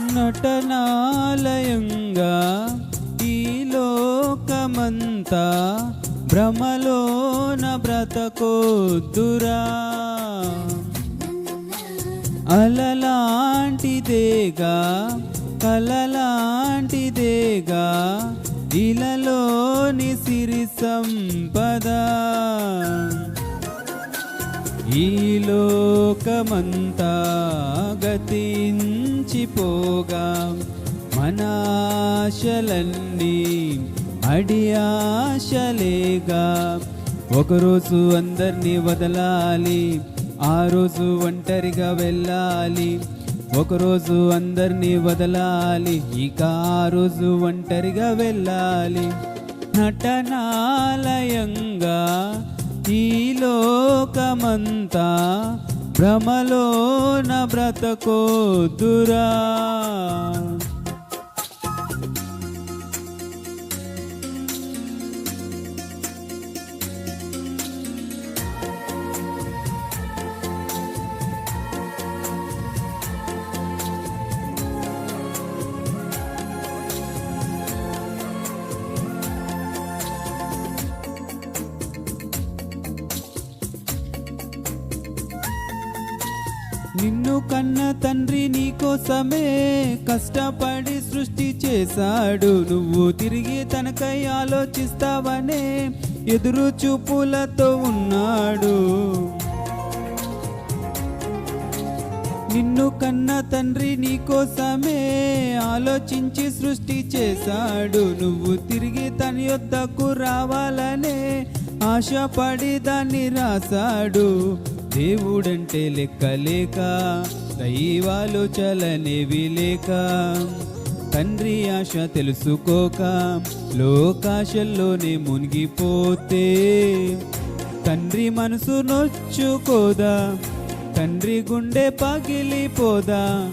నటనాలయంగా ఈ లోకమంతా భ్రమలోన బ్రతకోద్దురా. అలలాంటిదేగా కలలాంటిదేగా ఇలలోని సిరి సంపద. ఈ లోకమంతా గతించిపోగా మన అడియాశలేగా ఒకరోజు అందరినీ వదలాలి ఆ రోజు ఒంటరిగా వెళ్ళాలి. ఒకరోజు అందరినీ వదలాలి ఇక ఆ రోజు ఒంటరిగా వెళ్ళాలి. నటనాలయంగా ఈ లోకమంతా భ్రమలోన బ్రతకోదురా నిన్ను కన్న తండ్రి నీకోసమే కష్టపడి సృష్టి చేశాడు. నువ్వు తిరిగి తనకై ఆలోచిస్తావనే ఎదురు చూపులతో ఉన్నాడు. నిన్ను కన్న తండ్రి నీకోసమే ఆలోచించి సృష్టి చేశాడు. నువ్వు తిరిగి తన యొద్దకు రావాలనే ఆశపడి దాన్ని రాశాడు. దేవుడంటే లెక్కలేక దైవాలోచలనేవి లేక తండ్రి ఆశ తెలుసుకోక లోకాశల్లోనే మునిగిపోతే. తండ్రి మనసు నొచ్చుకోదా తండ్రి గుండె పగిలిపోదా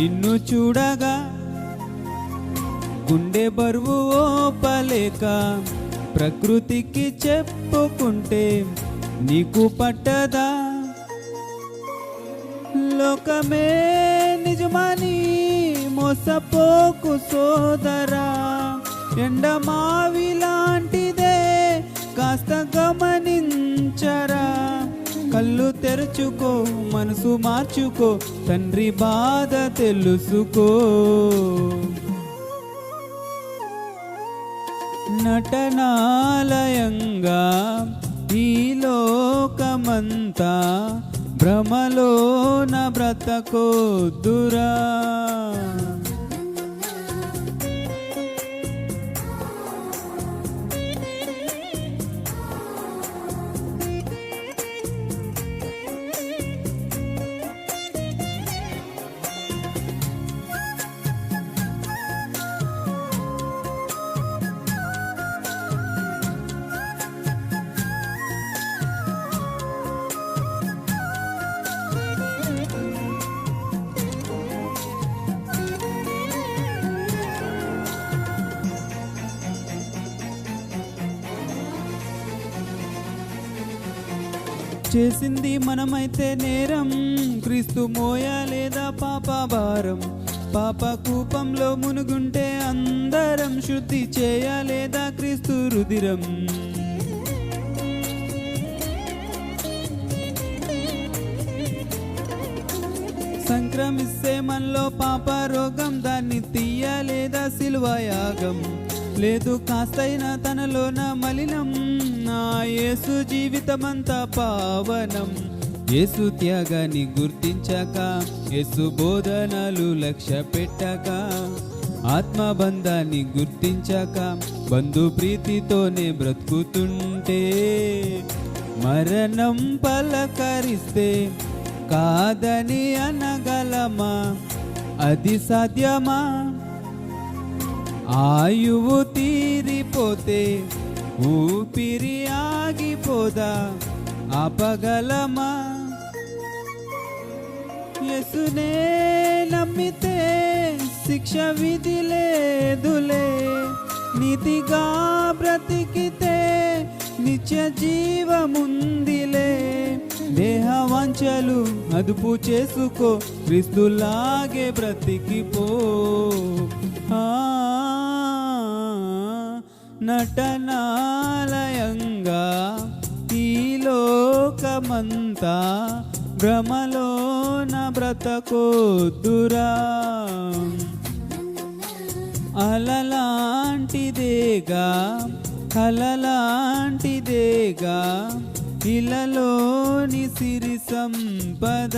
నిన్ను చూడగా గుండె బరువు ఓపలేక. ప్రకృతికి చెప్పుకుంటే నీకు పట్టదా? లోకమే నిజమని మోసపోకు సోదరా. ఎండమావి లాంటిదే కాస్త గమనించరా. కళ్ళు తెరుచుకో మనసు మార్చుకో తండ్రి బాధ తెలుసుకో. నటనాలయంగా ఈ లోకమంతా భ్రమలో భ్రమలోన బ్రతకొద్దురా. చేసింది మనమైతే నేరం. క్రీస్తు మోయ లేదా పాప భారం. పాప కూపంలో మునుగుంటే అందరం శుద్ధి చేయలేదా క్రీస్తు రుదిరం విక్రమిస్తే మనలో పాప రోగం దాన్ని తీయలేదా సిల్వయాగం లేదు కాస్తైనా తనలోన మలినం నా యేసు జీవితమంతా పావనం. యేసు త్యాగాన్ని గుర్తించక యేసు బోధనలు లక్ష్య పెట్టక ఆత్మబంధాన్ని గుర్తించక బంధు ప్రీతితోనే బ్రతుకుతుంటే మరణం పలకరిస్తే కాదని అనగలమా? అది సాధ్యమా? ఆయువు తీరిపోతే ఊపిరి ఆగిపోదా? ఆపగలమా ఎసునే నమ్మితే శిక్ష విధి లేదులే. నీతిగా బ్రతికితే నిత్య జీవముంది. జీవముందిలే అదుపు చేసుకో. క్రిస్తులాగే బ్రతికిపో. నటనాలయంగా ఈ లోకమంతా భ్రమలోన బ్రతకొద్దురా. అలలాంటిదేగా కలలాంటిదేగా ఇలలోని సిరి సంపద.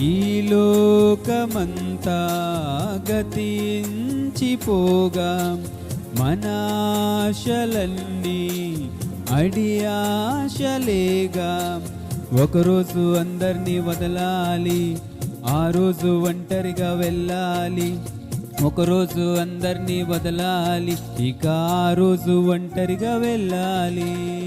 ఈ లోకమంతా గతించిపోగా మన అడియాశలేగా ఒకరోజు అందరినీ వదలాలి ఆ రోజు ఒంటరిగా వెళ్ళాలి. ఒకరోజు అందరినీ వదలాలి ఇక ఆ రోజు ఒంటరిగా వెళ్ళాలి.